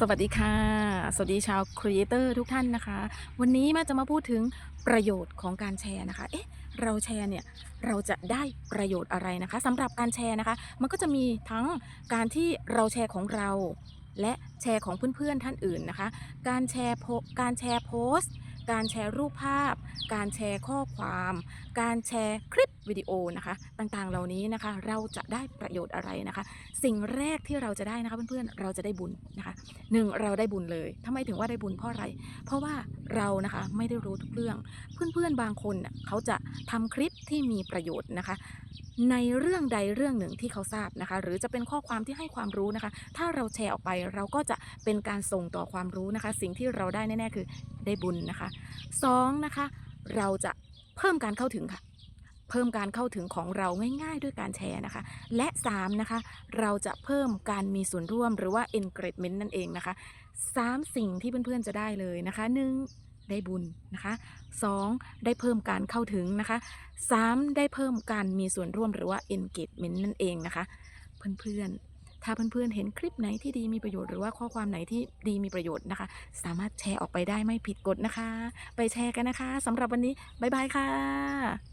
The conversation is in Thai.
สวัสดีค่ะ สวัสดีชาวครีเอเตอร์ทุกท่านนะคะ วันนี้มาจะมาพูดถึงประโยชน์ของการแชร์นะคะ เอ๊ะ เราแชร์เนี่ย เราจะได้ประโยชน์อะไรนะคะสำหรับการแชร์นะคะ มันก็จะมีทั้งการที่เราแชร์ของเรา และแชร์ของเพื่อนๆท่านอื่นนะคะ การแชร์โพการแชร์โพสต์ การแชร์รูปภาพ การแชร์ข้อความ การแชร์คลิปวิดีโอนะคะ ต่างๆ เหล่านี้นะคะ เราจะได้ประโยชน์อะไรนะคะ สิ่งแรกที่เราจะได้นะคะเพื่อนๆ เราจะได้บุญนะคะหนึ่งเราได้บุญเลยทำไมถึงว่าได้บุญเพราะอะไร เพราะว่าเรานะคะไม่ได้รู้ทุกเรื่อง เพื่อนๆ บางคนน่ะเขาจะทำคลิปที่มีประโยชน์นะคะ ในเรื่องใดเรื่องหนึ่งที่เขาทราบนะคะ หรือจะเป็นข้อความที่ให้ความรู้นะคะ ถ้าเราแชร์ออกไปเราก็จะเป็นการส่งต่อความรู้นะคะ สิ่งที่เราได้แน่ๆคือได้บุญนะคะสองนะคะ เราจะเพิ่มการเข้าถึงค่ะ เพิ่มการเข้าถึงของเราง่ายๆ ด้วยการแชร์นะคะ และ 3 นะคะ เราจะเพิ่มการมีส่วนร่วมหรือว่า engagement นั่นเองนะคะ 3 สิ่งที่เพื่อนๆจะได้เลยนะคะ 1. ได้บุญนะคะ 2. ได้เพิ่มการเข้าถึงนะคะ 3. ได้เพิ่มการมีส่วนร่วมหรือว่า engagement นั่นเองนะคะ เพื่อนๆ ถ้าเพื่อนๆ เห็นคลิปไหนที่ดีมีประโยชน์หรือว่าข้อความไหนที่ดีมีประโยชน์นะคะ สามารถแชร์ออกไปได้ไม่ผิดกฎนะคะ ไปแชร์กันนะคะสำหรับวันนี้ บ๊ายบายค่ะ